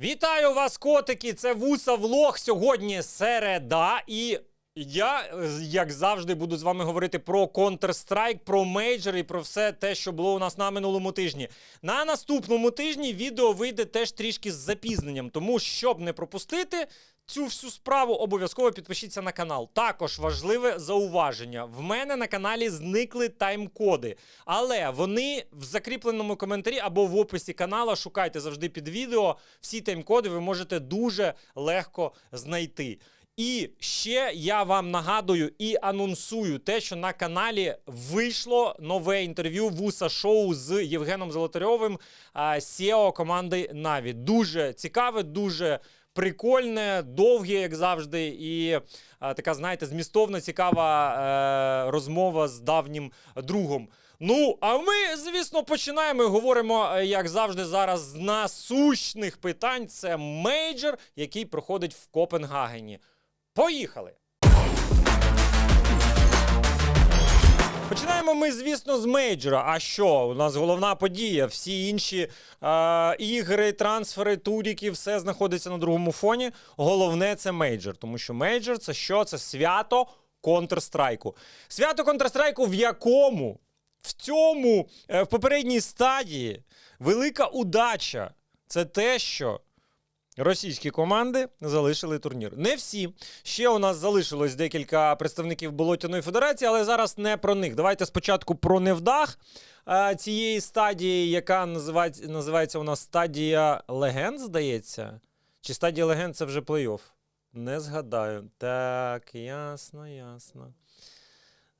Вітаю вас, котики! Це Вуса Влог. Сьогодні середа, і я, е, як завжди, буду з вами говорити про Counter-Strike, про мейджор і про все те, що було у нас на минулому тижні. На наступному тижні відео вийде теж трішки з запізненням, тому щоб не пропустити. Цю всю справу обов'язково підпишіться на канал. Також важливе зауваження: в мене на каналі зникли тайм-коди, але вони в закріпленому коментарі або в описі канала. Шукайте завжди під відео. Всі тайм-коди ви можете дуже легко знайти. І ще я вам нагадую і анонсую те, що на каналі вийшло нове інтерв'ю Вуса Шоу з Євгеном Золотарьовим, SEO команди Наві. Дуже цікаве, дуже прикольне, довге, як завжди, і а, така, знаєте, змістовна, цікава е, розмова з давнім другом. Ну, а ми, звісно, починаємо і говоримо, е, як завжди, зараз з насущних питань. Це мейджор, який проходить в Копенгагені. Поїхали! Починаємо ми, звісно, з мейджора. А що? У нас головна подія. Всі інші е, ігри, трансфери, туріки, все знаходиться на другому фоні. Головне це мейджор. Тому що мейджор це що? Це свято Counter-Strike. Свято Counter-Strike, в якому в цьому е, в попередній стадії велика удача. Це те, що Російські команди залишили турнір. Не всі. Ще у нас залишилось декілька представників Болотяної Федерації, але зараз не про них. Давайте спочатку про невдах е, цієї стадії, яка називається, називається у нас стадія легенд, здається. Чи стадія легенд це вже плей-офф? Не згадаю. Так, ясно, ясно.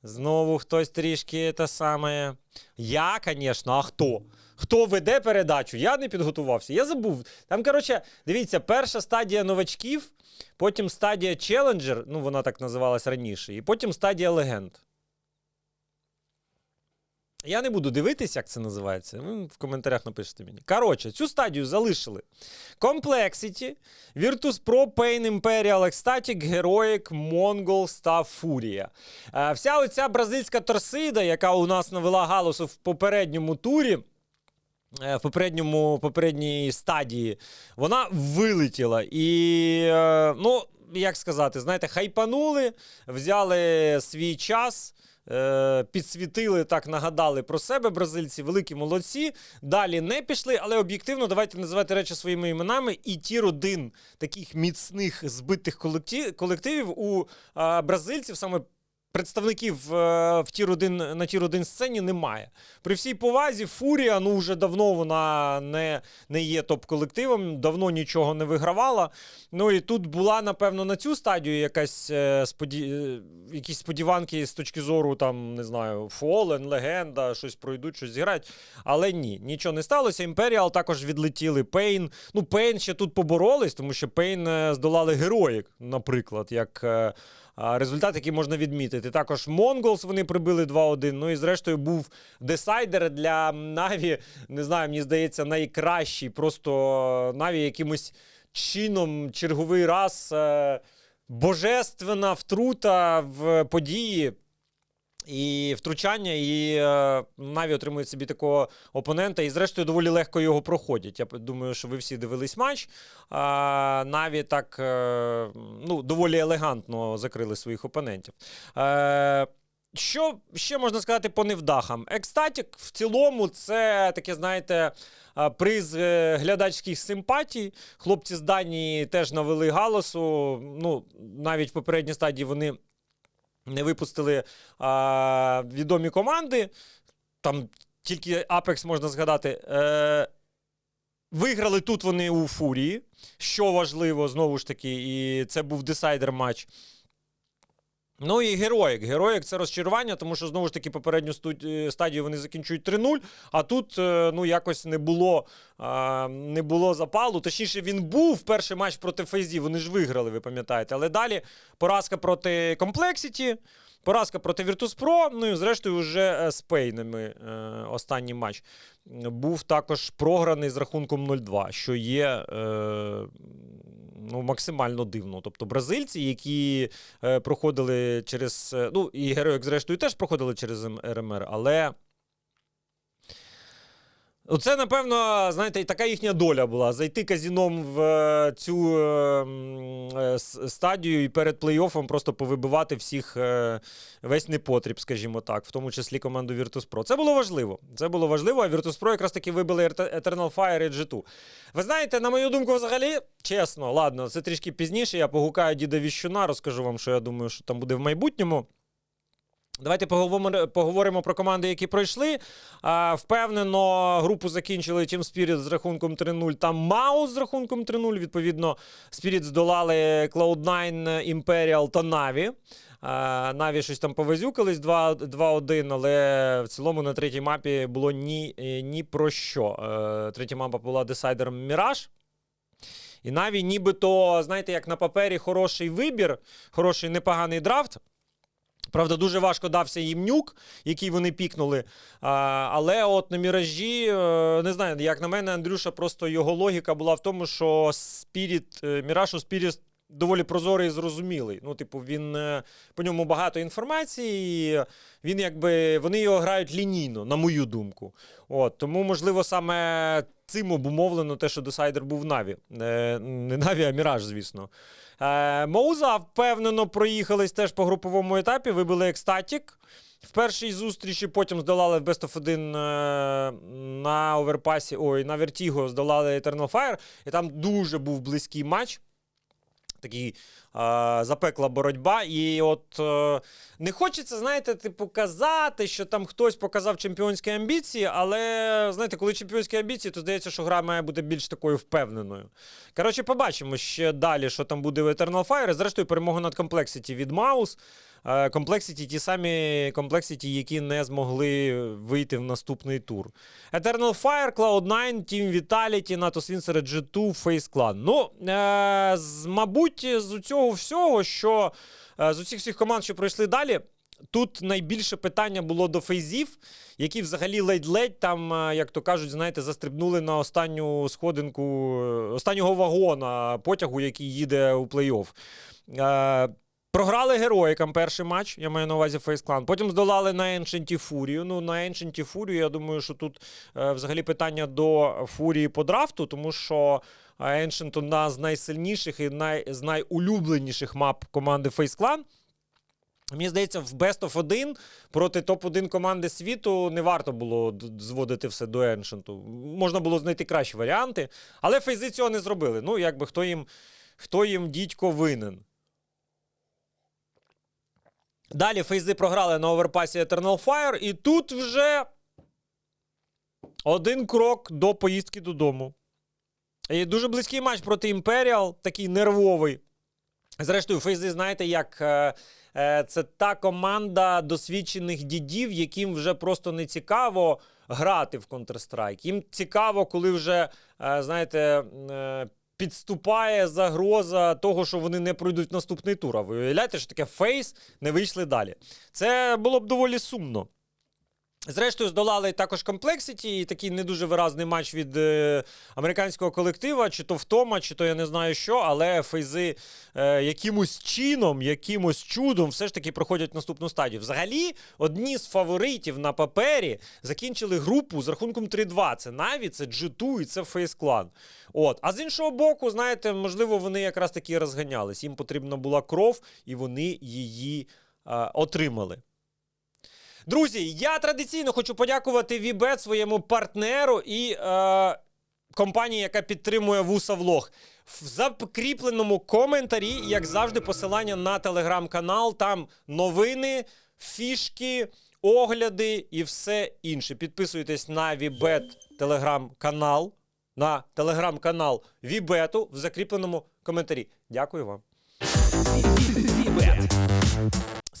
Знову хтось трішки те саме. Я, звісно, а хто? Хто веде передачу? Я не підготувався. Я забув. Там, коротше, дивіться, перша стадія новачків, потім стадія челенджер, ну вона так називалась раніше, і потім стадія легенд. Я не буду дивитися, як це називається. Ви в коментарях напишете мені. Коротше, цю стадію залишили. Complexity, Virtus Pro, Pain Imperial, Ecstatic, Heroic, Mongols та Furia. Е, Вся оця бразильська торсида, яка у нас навела галусу в попередньому турі. Е, В попередньому попередній стадії вона вилетіла. І, е, ну, як сказати, знаєте, хайпанули, взяли свій час. Е, Підсвітили, так нагадали про себе бразильці, великі молодці. Далі не пішли, але об'єктивно давайте називати речі своїми іменами. І тір один таких міцних збитих колективів у бразильців саме. Представників е, в тір 1, на тір 1 сцені немає. При всій повазі, Фурія, ну вже давно вона не, не є топ-колективом, давно нічого не вигравала. Ну і тут була, напевно, на цю стадію якась е, споді... е, якісь сподіванки з точки зору, там, не знаю, Фолен, Легенда, щось пройдуть, щось зіграють. Але ні, нічого не сталося. Імперіал також відлетіли. Пейн. Ну, Пейн ще тут поборолись, тому що Пейн здолали героїк, наприклад, як. Е, Результат, який можна відмітити. Також Монголс вони прибили 2-1. Ну і зрештою був десайдер для Наві. Не знаю, мені здається, найкращий. Просто Наві якимось чином черговий раз е, божественна втрута в події. І втручання, і е, Наві отримують собі такого опонента, і зрештою доволі легко його проходять. Я думаю, що ви всі дивились матч. А, Наві так е, ну, доволі елегантно закрили своїх опонентів. Е, що ще можна сказати по невдахам? Екстатік в цілому це таке, знаєте, приз е, глядацьких симпатій. Хлопці з Данії теж навели галасу. Ну, навіть в попередній стадії вони не випустили а, відомі команди. Там тільки Apex можна згадати. Е, виграли тут вони у Фурії, що важливо, знову ж таки, і це був десайдер матч. Ну і героїк. Героїк це розчарування, тому що знову ж таки попередню е, стадію вони закінчують 3-0, а тут е, ну якось не було, не було запалу. Точніше, він був перший матч проти Фейзі, вони ж виграли, ви пам'ятаєте. Але далі поразка проти Complexity, поразка проти Virtus.pro, ну і зрештою вже е, з Пейнами е, останній матч. Був також програний з рахунком 0-2, що є е, ну, максимально дивно. Тобто бразильці, які проходили через. Ну, і Героїк, зрештою, теж проходили через РМР, але Оце, напевно, знаєте, і така їхня доля була зайти казіном в е, цю е, м, е, стадію і перед плей-оффом просто повибивати всіх е, весь непотріб, скажімо так, в тому числі команду Virtus.pro. Це було важливо. Це було важливо, а Virtus.pro якраз таки вибили Eternal Fire і G2. Ви знаєте, на мою думку, взагалі, чесно, ладно, це трішки пізніше. Я погукаю діда Віщуна, розкажу вам, що я думаю, що там буде в майбутньому. Давайте поговоримо, поговоримо про команди, які пройшли. А, впевнено, групу закінчили Team Spirit з рахунком 3-0 та Маус з рахунком 3-0. Відповідно, Spirit здолали Cloud9, Imperial та Na'Vi. Na'Vi щось там повезюкались 2 2-1, але в цілому на третій мапі було ні, е, ні про що. Е, Третя мапа була десайдером Mirage. І Na'Vi нібито, знаєте, як на папері хороший вибір, хороший непоганий драфт. Правда, дуже важко дався їм нюк, який вони пікнули. А, але от на міражі, е, не знаю, як на мене, Андрюша, просто його логіка була в тому, що Спіріт, е, Міраж у Спіріт доволі прозорий і зрозумілий. Ну, типу, він е, по ньому багато інформації, і він якби вони його грають лінійно, на мою думку. От, тому, можливо, саме цим обумовлено те, що десайдер був Наві. Е, не Наві, а Міраж, звісно. Е, Моуза впевнено проїхались теж по груповому етапі, вибили екстатік. В першій зустрічі потім здолали Best of 1 е, на оверпасі, ой, на Вертіго здолали Eternal Fire, і там дуже був близький матч. Такий е, запекла боротьба. І от е, не хочеться, знаєте, типу, казати, що там хтось показав чемпіонські амбіції, але знаєте, коли чемпіонські амбіції, то здається, що гра має бути більш такою впевненою. Коротше, побачимо ще далі, що там буде в Eternal Fire. Зрештою, перемога над Complexity від Маус. Е, Complexity ті самі Complexity, які не змогли вийти в наступний тур. Eternal Fire, Cloud9, Team Vitality, NATO Swincer, G2, Face Clan. Ну, е, мабуть, з цього всього, що е, з усіх всіх команд, що пройшли далі. Тут найбільше питання було до фейзів, які взагалі ледь-ледь там, е, як то кажуть, знаєте, застрибнули на останню сходинку останнього вагона потягу, який їде у плей-офф. Програли героїкам перший матч, я маю на увазі Clan. Потім здолали на Ancient Фурію. Ну, на Ancient Фурію, я думаю, що тут е, взагалі питання до Фурії по драфту, тому що е, Ancient одна з найсильніших і най, з найулюбленіших мап команди Face Clan. Мені здається, в Best of 1 проти топ-1 команди світу не варто було зводити все до Ancient. Можна було знайти кращі варіанти, але фейзи цього не зробили. Ну, якби хто їм, хто їм дідько винен. Далі фейзи програли на оверпасі Eternal Fire, і тут вже один крок до поїздки додому. І дуже близький матч проти Imperial, такий нервовий. Зрештою, фейзи, знаєте, як е, е, це та команда досвідчених дідів, яким вже просто не цікаво грати в Counter-Strike. Їм цікаво, коли вже, е, знаєте, е, підступає загроза того, що вони не пройдуть наступний тур. А ви уявляєте, що таке фейс не вийшли далі. Це було б доволі сумно. Зрештою, здолали також Complexity, і такий не дуже виразний матч від е, американського колектива, чи то втома, чи то я не знаю що, але фейзи е, якимось чином, якимось чудом все ж таки проходять наступну стадію. Взагалі, одні з фаворитів на папері закінчили групу з рахунком 3-2. Це Наві, це G2 і це Clan. От. А з іншого боку, знаєте, можливо, вони якраз таки розганялись. Їм потрібна була кров, і вони її е, отримали. Друзі, я традиційно хочу подякувати Вібет своєму партнеру і е, компанії, яка підтримує вуса влог. В закріпленому коментарі, як завжди, посилання на телеграм-канал. Там новини, фішки, огляди і все інше. Підписуйтесь на Вібет телеграм-канал, на телеграм-канал Вібету в закріпленому коментарі. Дякую вам.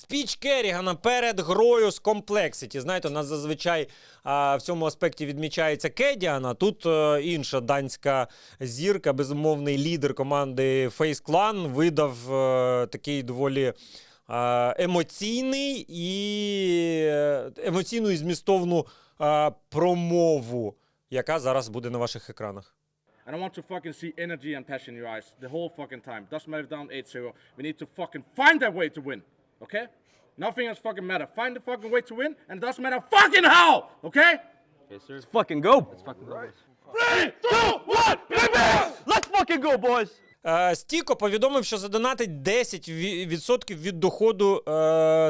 Спіч Керрігана перед грою з Complexity. Знаєте, у нас зазвичай а, в цьому аспекті відмічається Кедіана. Тут е, інша данська зірка, безумовний лідер команди Face Clan, видав е, такий доволі е, емоційний і емоційну і змістовну промову, яка зараз буде на ваших екранах. And I want to fucking see energy and passion in your eyes the whole fucking time. Doesn't matter down 8-0. We need to fucking find that way to win. Okay? Nothing else fucking matter. Find the fucking way to win, and it doesn't matter fucking how. Okay? Yes, sir. Let's fucking go. Let's fucking go. boys. Let's fucking go, boys. Е, Стіко повідомив, що задонатить 10% від доходу е,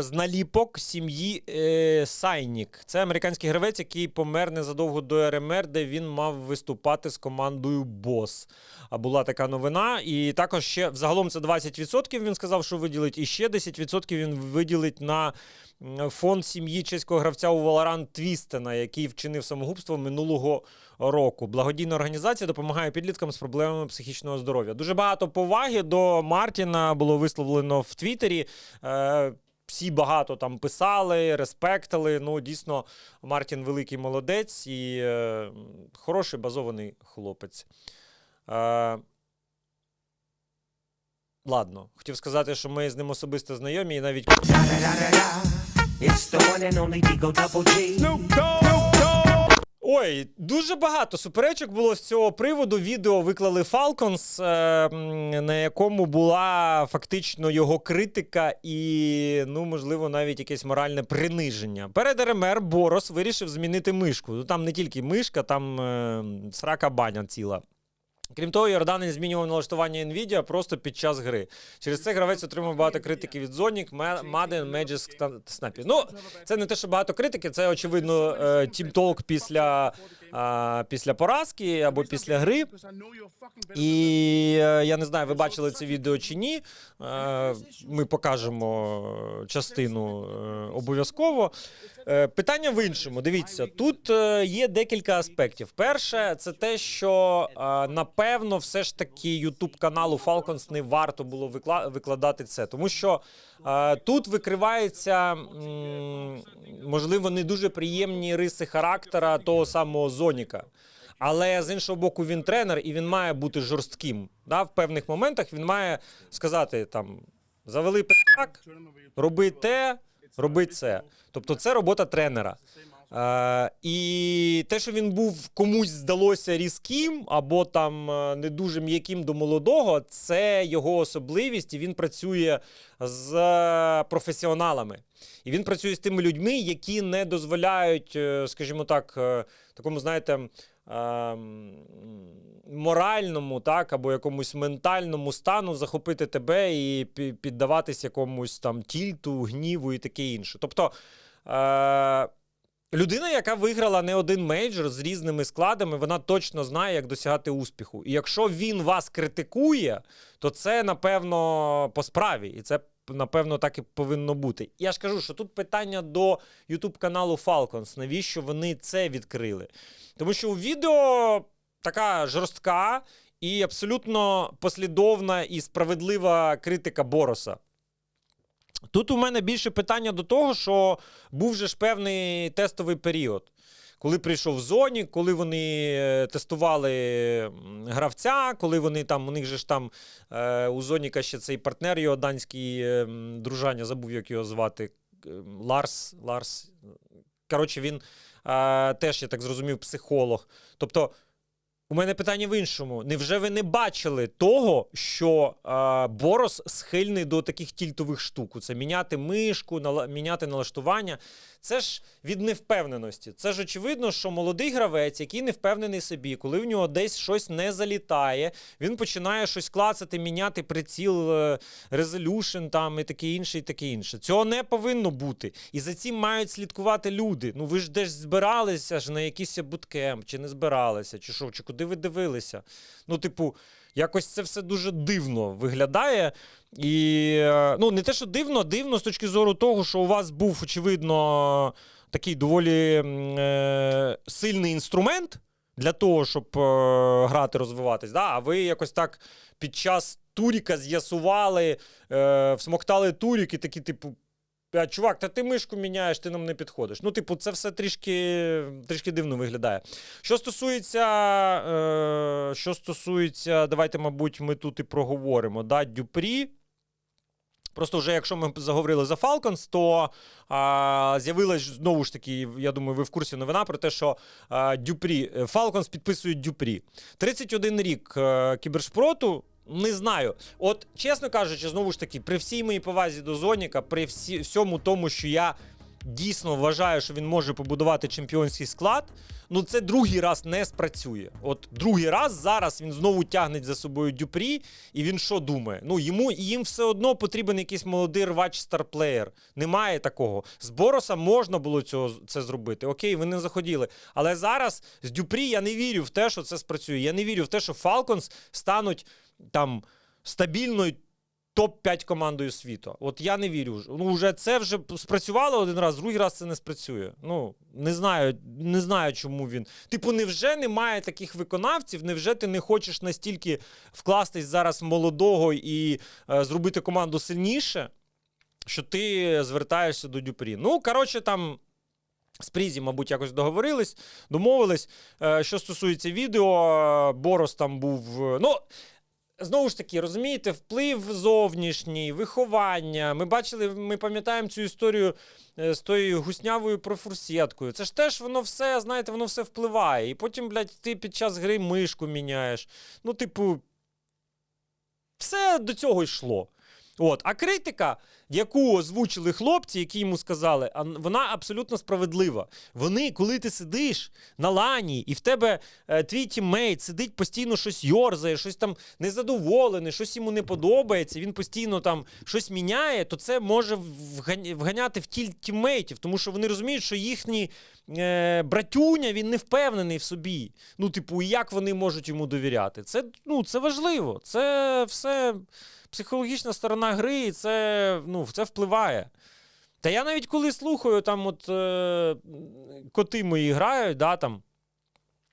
з наліпок сім'ї е, Сайнік. Це американський гравець, який помер незадовго до РМР, де він мав виступати з командою Бос. А була така новина. І також ще взагалом це 20% він сказав, що виділить, і ще 10% він виділить на фонд сім'ї чеського гравця у Valorant Твістена, який вчинив самогубство минулого року. Благодійна організація допомагає підліткам з проблемами психічного здоров'я. Дуже багато поваги до Мартіна було висловлено в Твіттері. Е, всі багато там писали, респектили. Ну, дійсно, Мартін великий молодець і е, хороший базований хлопець. Е, ладно, хотів сказати, що ми з ним особисто знайомі, і навіть It's the one and only Digo Double G. Ой, дуже багато суперечок було з цього приводу. Відео виклали Falcons, е, на якому була фактично його критика і, ну, можливо, навіть якесь моральне приниження. Перед РМР Борос вирішив змінити мишку. Ну там не тільки мишка, там е, срака баня ціла. Крім того, Йорданин змінював налаштування Nvidia просто під час гри. Через це гравець отримав багато критики від Zonic, Madden, Magic та Snappy. Ну, це не те, що багато критики, це очевидно е, Team Talk після, після поразки або після гри. І е, я не знаю, ви бачили це відео чи ні. Е, Ми покажемо частину е, обов'язково. Е, Питання в іншому. Дивіться, тут е, є декілька аспектів. Перше, це те, що е, напевно, все ж таки YouTube каналу Falcons не варто було викладати це, тому що тут викриваються можливо не дуже приємні риси характера того самого Зоніка. Але з іншого боку, він тренер і він має бути жорстким. Да? В певних моментах він має сказати там: завели так, роби те, роби це. Тобто, це робота тренера. Е, і те, що він був комусь здалося різким або там е, не дуже м'яким до молодого, це його особливість, і він працює з е, професіоналами. І він працює з тими людьми, які не дозволяють, е, скажімо так, такому, знаєте, моральному, так, або якомусь ментальному стану захопити тебе і піддаватись якомусь там тільту, гніву і таке інше. Тобто. Е- Людина, яка виграла не один мейджор з різними складами, вона точно знає, як досягати успіху. І якщо він вас критикує, то це напевно по справі, і це напевно так і повинно бути. Я ж кажу, що тут питання до youtube каналу Falcons. Навіщо вони це відкрили? Тому що у відео така жорстка і абсолютно послідовна і справедлива критика Бороса. Тут у мене більше питання до того, що був же ж певний тестовий період. Коли прийшов зоні, коли вони е, тестували гравця, коли вони там, у них же ж там е, у Зоніка ще цей партнер його данський е, дружання, забув, як його звати. Ларс. Ларс. Коротше, він теж, я так зрозумів, психолог. Тобто, у мене питання в іншому. Невже ви не бачили того, що е, Борос схильний до таких тільтових штук? Це міняти мишку, нала- міняти налаштування. Це ж від невпевненості. Це ж очевидно, що молодий гравець, який не впевнений собі, коли в нього десь щось не залітає, він починає щось клацати, міняти приціл, е, резолюшн там і таке інше, і таке інше. Цього не повинно бути. І за цим мають слідкувати люди. Ну ви ж десь збиралися ж на якийсь буткемп, чи не збиралися, чи що, чи куди ви дивилися? Ну, типу, якось це все дуже дивно виглядає. І е, ну, не те, що дивно, дивно з точки зору того, що у вас був, очевидно, такий доволі е, сильний інструмент для того, щоб е, грати, розвиватись. Да? А ви якось так під час туріка з'ясували, е, всмоктали турік і такі, типу. «А, Чувак, та ти мишку міняєш, ти нам не підходиш. Ну, типу, це все трішки, трішки дивно виглядає. Що стосується, е, що стосується, давайте, мабуть, ми тут і проговоримо. Да, Дюпрі. Просто вже якщо ми заговорили за Falcons, то а, з'явилась знову ж таки, я думаю, ви в курсі новина про те, що а, Дюпрі, е, Falcons підписують Дюпрі. 31 рік е, кібершпроту. Не знаю. От, чесно кажучи, знову ж таки, при всій моїй повазі до Зоніка, при всі, всьому тому, що я дійсно вважає, що він може побудувати чемпіонський склад, ну це другий раз не спрацює. От другий раз зараз він знову тягне за собою Дюпрі, і він що думає? Ну йому їм все одно потрібен якийсь молодий рвач старплеєр. Немає такого. З Бороса можна було цього це зробити. Окей, ви не заходили. Але зараз з Дюпрі я не вірю в те, що це спрацює. Я не вірю в те, що Falcons стануть там стабільною топ-5 командою світу. От я не вірю. Ну, вже це вже спрацювало один раз, другий раз це не спрацює. Ну, не знаю, не знаю, чому він. Типу, невже немає таких виконавців? Невже ти не хочеш настільки вкластись зараз молодого і е, зробити команду сильніше, що ти звертаєшся до Дюпрі? Ну, коротше, там. З Прізі, мабуть, якось договорились, домовились. Е, Що стосується відео, е, Борос там був. е, Ну, знову ж таки, розумієте, вплив зовнішній, виховання. Ми бачили, ми пам'ятаємо цю історію е, з тою гуснявою профурсеткою. Це ж теж воно все, знаєте, воно все впливає. І потім, блядь, ти під час гри мишку міняєш. Ну, типу, все до цього йшло. От, а критика, яку озвучили хлопці, які йому сказали, а вона абсолютно справедлива. Вони, коли ти сидиш на лані, і в тебе е, твій тіммейт сидить постійно щось йорзає, щось там незадоволений, щось йому не подобається, він постійно там щось міняє, то це може вганяти в тіль тіммейтів, тому що вони розуміють, що їхній е, братюня він не впевнений в собі. Ну, типу, як вони можуть йому довіряти? Це, ну, це важливо. Це все психологічна сторона гри, і це, ну, це впливає. Та я навіть коли слухаю, там от е, коти мої грають, да, там,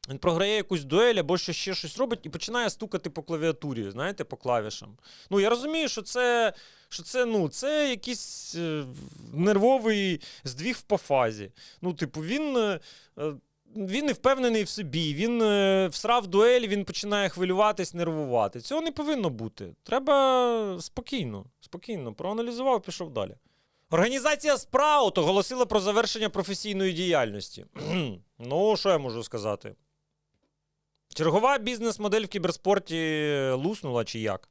він програє якусь дуель або що ще щось робить і починає стукати по клавіатурі, знаєте, по клавішам. Ну, я розумію, що це, що це, ну, це якийсь е, нервовий здвіг по фазі. Ну, типу, він. е, е, він не впевнений в собі, він е, всрав дуель, він починає хвилюватись, нервувати. Цього не повинно бути. Треба спокійно, спокійно. Проаналізував, пішов далі. Організація Спраут оголосила про завершення професійної діяльності. ну, що я можу сказати? Чергова бізнес-модель в кіберспорті луснула чи як?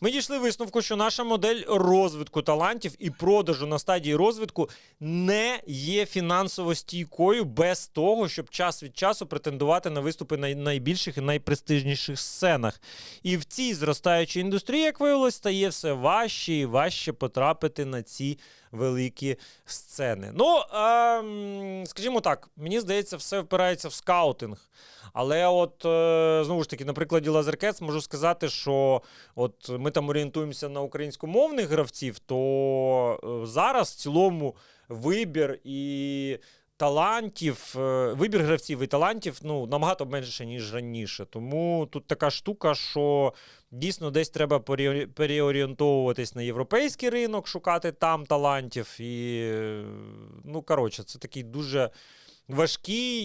Ми дійшли висновку, що наша модель розвитку талантів і продажу на стадії розвитку не є фінансово стійкою без того, щоб час від часу претендувати на виступи на найбільших і найпрестижніших сценах. І в цій зростаючій індустрії, як виявилось, стає все важче і важче потрапити на ці великі сцени. Ну, ем, скажімо так, мені здається, все впирається в скаутинг. Але от е, знову ж таки, на прикладі Лазеркетс можу сказати, що от ми там орієнтуємося на українськомовних гравців, то е, зараз в цілому вибір і талантів, е, вибір гравців і талантів ну, набагато менше, ніж раніше. Тому тут така штука, що дійсно десь треба переорієнтовуватись на європейський ринок, шукати там талантів. І, ну, коротше, це такий дуже важкий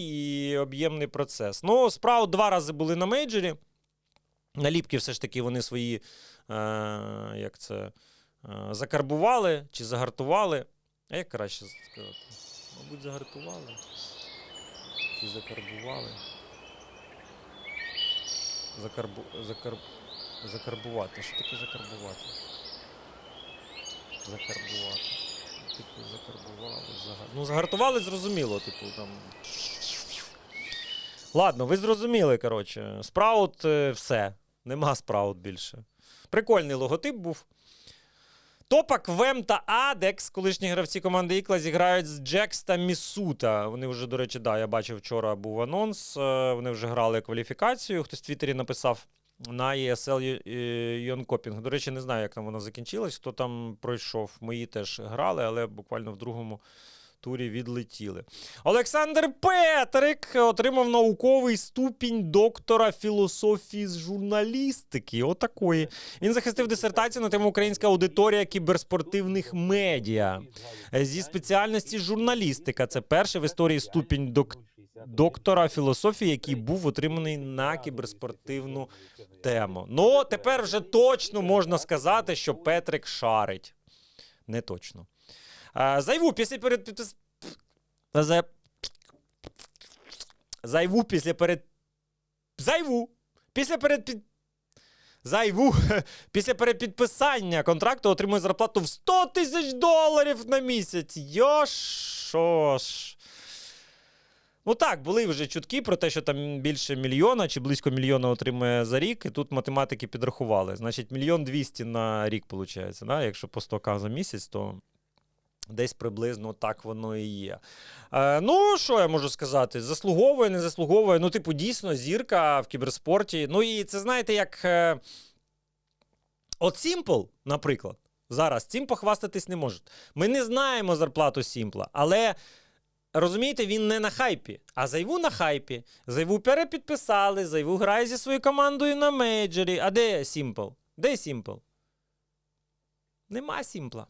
і об'ємний процес. Ну, справа два рази були на мейджорі. Наліпки все ж таки вони свої, е, як це, е, закарбували чи загартували. А як краще сказати? Мабуть, загартували. Чи закарбували? Закарбу... Закар... Закарбувати. Що таке закарбувати? Закарбувати. Типу, закарбували. Загар... Ну, загартували, зрозуміло, типу, там. Ладно, ви зрозуміли, коротше. Спраут е, все. Нема спраут більше. Прикольний логотип був. Топак, Вем та Адекс, колишні гравці команди Ікла, зіграють з Джекс та Місута. Вони вже, до речі, да, я бачив вчора був анонс. е, Вони вже грали кваліфікацію. Хтось в Твіттері написав на ESL Йонкопінг. До речі, не знаю, як там воно закінчилось. Хто там пройшов. Мої теж грали, але буквально в другому турі відлетіли. Олександр Петрик отримав науковий ступінь доктора філософії з журналістики. Отакої. Він захистив дисертацію на тему Українська аудиторія кіберспортивних медіа зі спеціальності журналістика. Це перший в історії ступінь док... доктора філософії, який був отриманий на кіберспортивну тему. Ну, тепер вже точно можна сказати, що Петрик шарить. Не точно. Зайву після перед. Зайву після перед. Зайву. Після перед під... Зайву після перепідписання контракту отримує зарплату в 100 тисяч доларів на місяць. Йо що ж. Ну так, були вже чутки про те, що там більше мільйона чи близько мільйона отримує за рік, і тут математики підрахували. Значить, мільйон двісті на рік, виходить. Да? Якщо по 100к за місяць, то десь приблизно так воно і є. Е, ну, що я можу сказати? Заслуговує, не заслуговує. Ну, типу, дійсно, зірка в кіберспорті. Ну і це знаєте, як. Е... От Simple, наприклад, зараз цим похвастатись не можуть. Ми не знаємо зарплату Сімпла, але. Розумієте, він не на хайпі, а зайву на хайпі. Зайву перепідписали, зайву грає зі своєю командою на мейджорі. А де Сімпл? Де Сімпл? Нема Сімпла.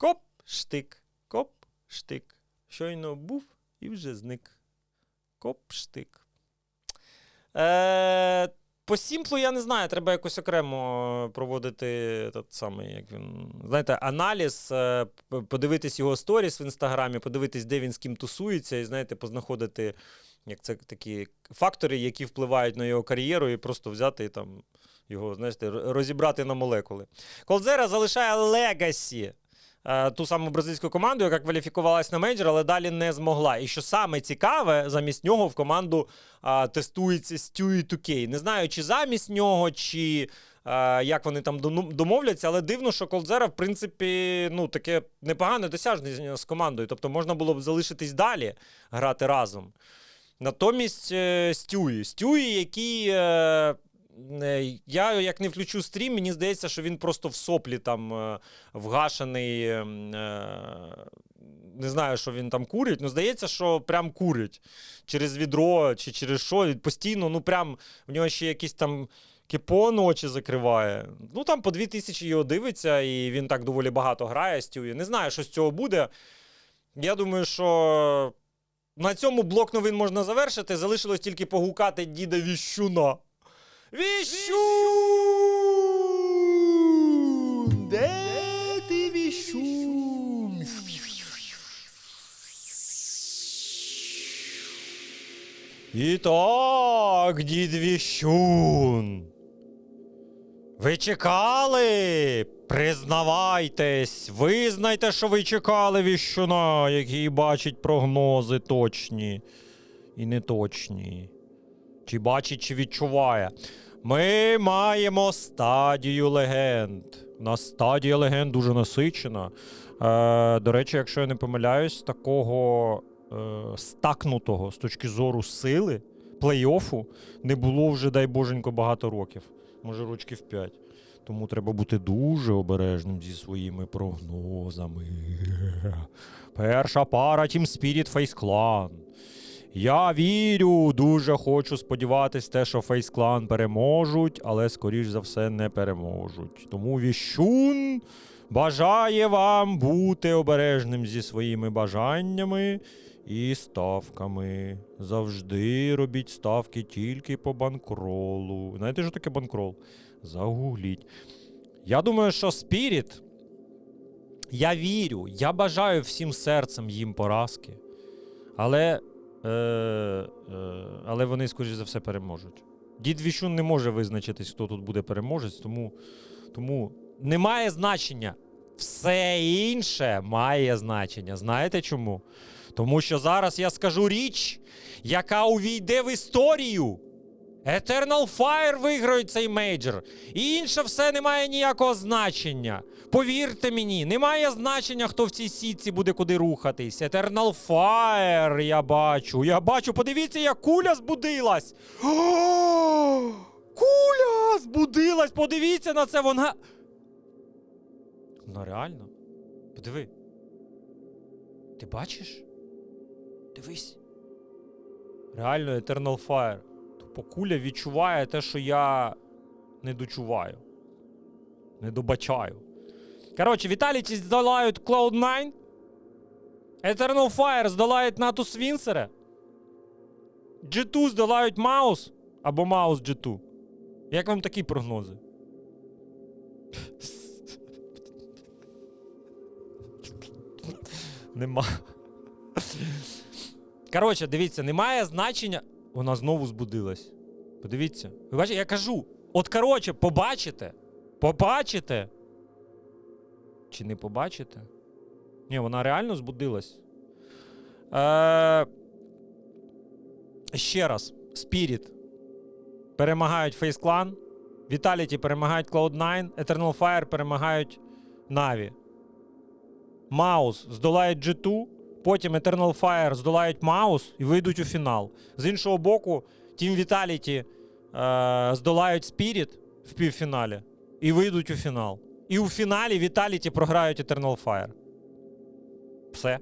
Коп, штик, коп, штик. Щойно був і вже зник. Коп, штик. Е, по Сімплу я не знаю, треба якось окремо проводити тот самий, як він, знаєте, аналіз, е, подивитись його сторіс в інстаграмі, подивитись, де він з ким тусується, і знаєте, познаходити як це такі фактори, які впливають на його кар'єру, і просто взяти там його, знаєте, розібрати на молекули. Колдзера залишає Легасі. Е, Ту саму бразильську команду, яка кваліфікувалась на мейджор, але далі не змогла. І що саме цікаве, замість нього в команду а, тестується Stewie 2K. Не знаю, чи замість нього, чи а, як вони там домовляться, але дивно, що Колдзера, в принципі, ну, таке непогане досягнення з командою. Тобто можна було б залишитись далі, грати разом. Натомість е, Стюї. Стюї, який. Я як не включу стрім, мені здається, що він просто в соплі там е, вгашений. е, е, не знаю, що він там курить, але здається, що прям курить через відро чи через що. Постійно, ну прям в нього ще якийсь там кіпон очі закриває. Ну там по дві тисячі його дивиться, і він так доволі багато грає Стюї. Не знаю, що з цього буде. Я думаю, що на цьому блок новин можна завершити. Залишилось тільки погукати діда Віщуна. Віщун! Де ти Віщун? І так, дід Віщун. Ви чекали? Признавайтесь, визнайте, що ви чекали віщуна, який бачить прогнози точні і неточні. Чи бачить, чи відчуває. Ми маємо стадію легенд. У нас стадія легенд дуже насичена. Е, до речі, якщо я не помиляюсь, такого е, стакнутого з точки зору сили плей-оффу не було вже, дай боженько, багато років. Може, рочків 5. Тому треба бути дуже обережним зі своїми прогнозами. Перша пара Team Spirit Face Clan. Я вірю, дуже хочу сподіватись те, що Face Clan переможуть, але скоріш за все не переможуть. Тому Віщун бажає вам бути обережним зі своїми бажаннями і ставками. Завжди робіть ставки тільки по банкролу. Знаєте, що таке банкрол? Загугліть. Я думаю, що Спіріт. Я вірю, я бажаю всім серцем їм поразки. Але. Е, е, але вони, скоріш за все, переможуть. Дід Віщун не може визначитись, хто тут буде переможець, тому, тому немає значення. Все інше має значення. Знаєте чому? Тому що зараз я скажу річ, яка увійде в історію. Eternal Fire виграють цей мейджор. І інше все не має ніякого значення. Повірте мені, немає значення, хто в цій сітці буде куди рухатись. Eternal Fire, я бачу. Я бачу, подивіться, як куля збудилась. Куля збудилась! Подивіться на це, вона. Ну реально. Подиви. Ти бачиш? Дивись. Реально, Eternal Fire. Тупо куля відчуває те, що я не дочуваю. Не добачаю. Коротше, Віталіті здолають Cloud9. Eternal Fire здолають Натус Вінсера. G2 здолають Маус або Маус G2. Як вам такі прогнози? Нема. Коротше, дивіться, немає значення. Вона знову збудилась. Подивіться. Ви бачите, я кажу. От коротше, побачите. Побачите. Чи не побачите? Ні, вона реально збудилась. Е... Ще раз. Spirit. Перемагають Face Clan. Vitality перемагають Cloud9. Eternal Fire перемагають Na'Vi. Маус здолають G2. Потім Eternal Fire здолають Маус і вийдуть у фінал. З іншого боку, Team Vitality е, здолають Spirit в півфіналі і вийдуть у фінал. І у фіналі Vitality програють Eternal Fire. Все.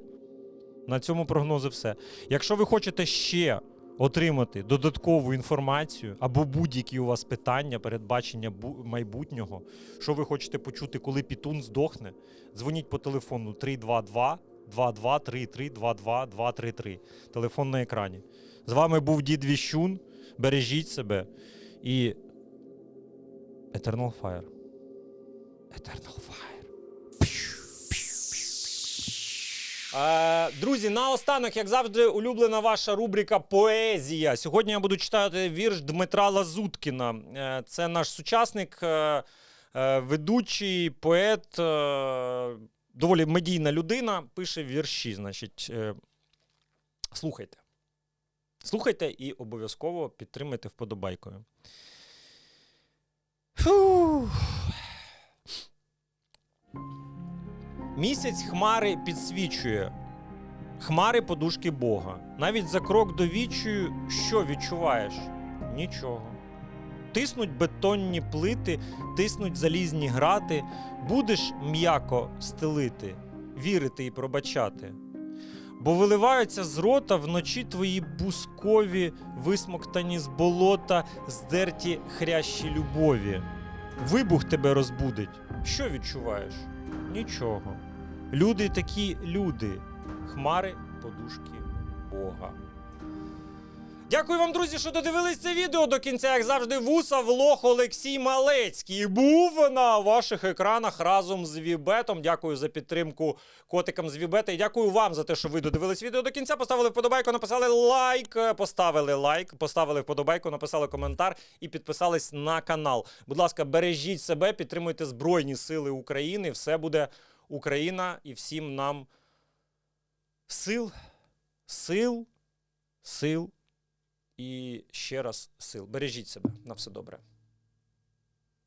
На цьому прогнози все. Якщо ви хочете ще отримати додаткову інформацію або будь-які у вас питання, передбачення майбутнього, що ви хочете почути, коли Пітун здохне, дзвоніть по телефону 322 2233 22233. Телефон на екрані. З вами був Дід Віщун. Бережіть себе і Eternal Fire. Eternal Fire. Е, друзі, наостанок, як завжди, улюблена ваша рубрика Поезія. Сьогодні я буду читати вірш Дмитра Лазуткіна. Е, це наш сучасник, е, е, ведучий, поет, е, доволі медійна людина. Пише вірші. Значить, е, слухайте. Слухайте і обов'язково підтримайте вподобайкою. Місяць хмари підсвічує. Хмари подушки Бога. Навіть за крок до вічою, що відчуваєш? Нічого. Тиснуть бетонні плити, тиснуть залізні грати, будеш м'яко стелити, вірити і пробачати. Бо виливаються з рота вночі твої бускові, висмоктані з болота, здерті хрящі любові. Вибух тебе розбудить. Що відчуваєш? Нічого. Люди такі люди. Хмари подушки Бога. Дякую вам, друзі, що додивились це відео до кінця. Як завжди, вуса влог Олексій Малецький був на ваших екранах разом з Вібетом. Дякую за підтримку котикам з Вібета. І дякую вам за те, що ви додивились відео до кінця. Поставили вподобайку, написали лайк, поставили лайк, поставили вподобайку, написали коментар і підписались на канал. Будь ласка, бережіть себе, підтримуйте Збройні Сили України. Все буде Україна і всім нам сил, сил, сил і ще раз сил. Бережіть себе. На все добре.